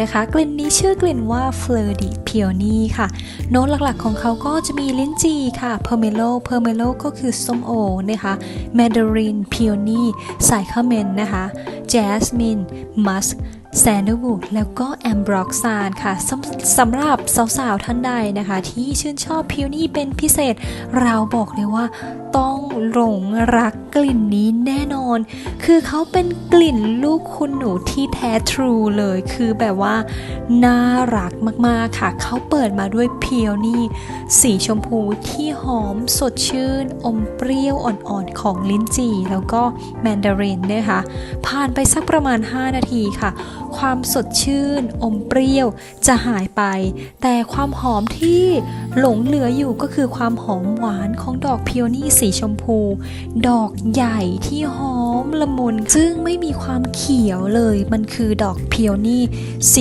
นะคะ กลิ่นนี้ชื่อกลิ่นว่า Fleur de Peony ค่ะ โน้ตหลักๆของเขาก็จะมีลิ้นจี่ค่ะเพอร์เมโลเพอร์เมโลก็คือส้มโอนะคะ Mandarin Peony สายคาเมนนะคะแจสมินมัส แซนด์วูดแล้วก็แอมบรอกซานค่ะสำสำหรับสาวๆท่านใดนะคะ ที่ชื่นชอบพิวนี่เป็นพิเศษ เราบอกเลยว่าต้องหลงรักกลิ่นนี้แน่นอน คือเขาเป็นกลิ่นลูกคุณหนูที่แท้ทรูเลย คือแบบว่า น่ารักมากๆค่ะ เขาเปิดมาด้วยเพียวนี่สีชมพูที่หอมสดชื่น อมเปรี้ยวอ่อนๆของลิ้นจี่ แล้วก็แมนดารินนะคะผ่านไปสักประมาณ 5 นาทีค่ะ ความสดชื่น อมเปรี้ยวจะหายไป แต่ความหอมที่หลงเหลืออยู่ก็คือความหอมหวานของดอกพิโอนี่สีชมพู ดอกใหญ่ที่หอมละมุนซึ่งไม่มีความเขียวเลย มันคือดอกพิโอนี่สี